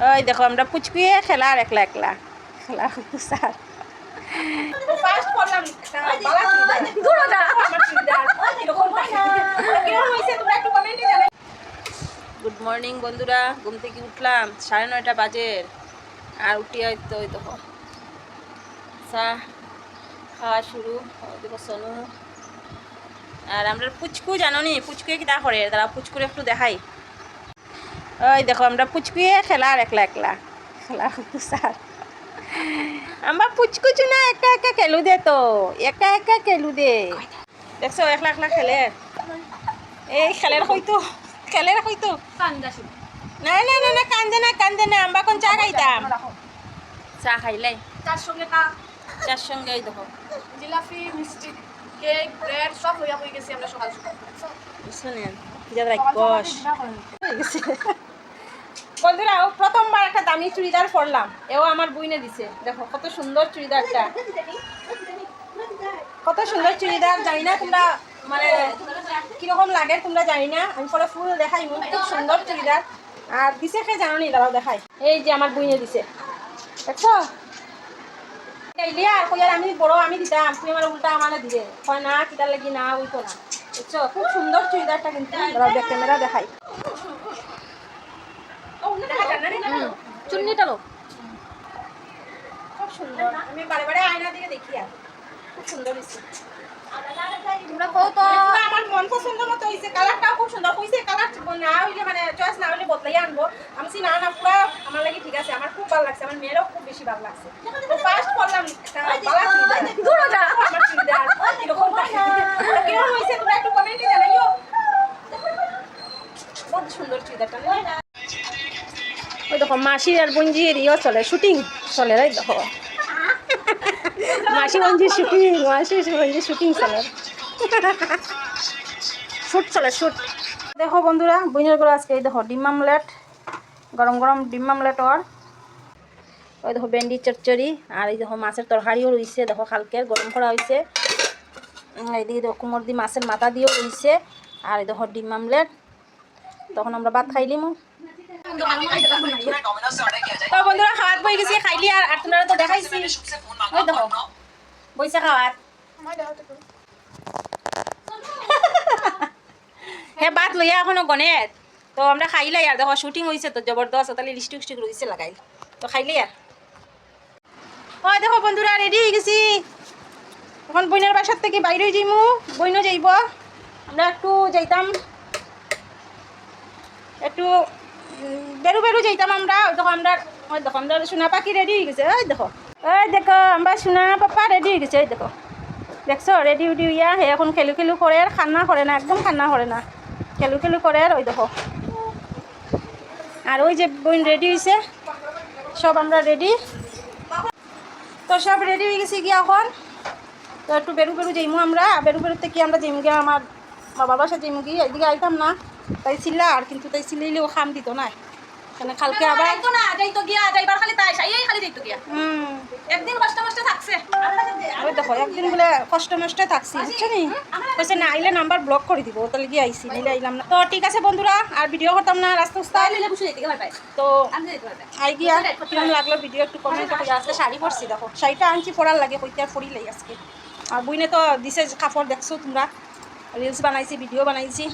ওই দেখো আমরা পুচকুয়ে খেলা আর একলা একলা। খেলা স্যার। গুড মর্নিং বন্ধুরা। ঘুম থেকে উঠলাম সাড়ে নয়টা বাজে। আর উঠিয়ে তো ওই দেখো। চা খাওয়া শুরু। ওই দেখো সোনু। আর আমরা পুচকু জানো নি? পুচকুয়ে কি তা করে? তারা পুচকুরে একটু দেখাই। ওই দেখো আমরা পুচকুয়ে খেলা আর একলা একলা। খেলা স্যার। আমরা পুচকুচু না একা একা খেলু দে তো একা একা খেলু দে। দেখছ একলা একলা খেলে। এই খেলের হয়তো খেলের হয়তো না না না না কান্দে না কান্দে না আমরা কোন চা খাইতাম। চা খাইলাই তার সঙ্গে কা? চার সঙ্গে ওই দেখো। জিলাপি মিষ্টি কেক ব্রেড সব হইয়া হয়ে গেছে আমরা সকাল সকাল। শুনেন যাদের কষ বন্ধুরা ও প্রথমবার একটা দামি চুড়িদার পরলাম। এও আমার বইনে দিছে। দেখো, কত সুন্দর চুড়িদারটা কত সুন্দর চুড়িদার, জানি না তোমরা মানে কীরকম লাগে তোমরা জানি না। আমি পরে ফুল দেখাই খুব সুন্দর চুড়িদার। আর দিছে খেয়ে জানো নি? দাঁড়াও, দেখাই। এই যে আমার বইনে দিছে। দেখছ? আর কই আমি বড়, আমি দিতাম। তুই আমার উল্টা আমার দিয়ে। হয় না কিটার লাগি না, ওই তো না। বুঝছ খুব সুন্দর চুড়িদারটা কিন্তু। ক্যামেরা দেখাই। চুন্নিটা লো খুব সুন্দর। আমি বারে বারে আয়না দিকে দেখি আর। খুব সুন্দর হয়েছে। তোমরা কও তো। আমার মন পছন্দ মতো হয়েছে। কালারটাও খুব সুন্দর। হয়েছে কালার না হইলে মানে চয়েস না হইলে বদলাই আনব। আমি বলছি, না না পুরো আমার লাগে ঠিক আছে। আমার খুব ভালো লাগছে। আমার মেয়েরও খুব বেশি ভালো লাগছে। ফার্স্ট করলাম চুড়িদার। আমার চুড়িদার। এরকম কীরকম হয়েছে তোমরা একটু কমেন্টে জানাইও। বহুত সুন্দর চুড়িদারটা? ওই দেখো, মাসির আর বঞ্জির ইয়ে চলে, শুটিং চলে রাই দেখো। মাসি বঞ্জির শুটিং, মাসি বঞ্জির শুটিং চলে। শুট চলে, শুট। দেখো বন্ধুরা বইনেরগুলো আজকে দেখো ডিম আমলেট, গরম গরম ডিম আমলেট ওর। ওই দেখো ভেন্ডি চচ্চড়ি, আর এই দেখো মাছের তরকারিও রয়েছে, দেখো কালকের গরম করা হয়েছে। এইদিকে দেখো কুমোর দি মাছের মাথা দিয়েও রয়েছে, আর এই দেখো ডিম আমলেট। তখন আমরা ভাত খাইলিমু তো বন্ধুরা খাওয়াত বই খাইলি আর আর তোমরা তো দেখাইছি। ওই দেখো লইয়া এখনও গণেত। তো আমরা খাইলাই আর দেখো শুটিং হয়েছে তো, জবরদস্ত। তাহলে লিস্টিক স্টিক রয়েছে লাগাই তো খাইলাই আর। ওই দেখো বন্ধুরা রেডি হয়ে গেছি। এখন বইনের বাসার থেকে বাইরে যাইমু। বইনও যাইব। আমরা একটু যাইতাম। একটু বেরু বেরু, যাইতাম আমরা। ওই দেখো আমরা ওই দেখো, আমরা সোনা পাখি রেডি হয়ে গেছে। ওই দেখো ওই দেখো, আমরা সোনা পাপা রেডি হয়ে গেছে। ওই দেখো, দেখছ? রেডি উডি ইয়া, হে, এখন খেলু খেলু করে আর খান্না করে না, একদম খান্না করে না। খেলু খেলু করে আর ওই দেখো। আর ওই যে বোন রেডি হয়েছে, সব আমরা রেডি তো সব রেডি হয়ে গেছি গিয়া এখন। তো একটু বেরু বেরু যাইমু আমরা। বেরু, বেরুতে কি আমরা যাইমু গিয়া? আমার বাবার বাসা যাইমু গিয়ে। এদিকে আইতাম না। তাই ছিলা আর কিন্তু তাই ছিলাইলেও খাম দিত না। এখানে কালকে আবার না যাইতো গিয়া যাইবার খালি তাই সাইয়াই খালি যাইতো গিয়া। হুম। একদিন কষ্ট কষ্ট থাকছে। ওই দেখো একদিন বলে কষ্ট নষ্ট থাকছি বুঝছ নি কইছে না আইলে নাম্বার ব্লক করে দিব তাহলে গিয়ে আইসি নিলে আইলাম না। তো ঠিক আছে বন্ধুরা আর ভিডিও করতাম না রাস্তা উস্তা। ভাই পাই। তো আই গিয়া কিরম লাগল ভিডিও একটু কমেন্ট করে আজকে শাড়ি পরছি দেখো। শাড়িটা আনছি পরার লাগে কইতে আর পরিলাই আজকে। আর বইনে তো দিছে কাপড় দেখছ তোমরা। রিলস বানাইছি ভিডিও বানাইছি।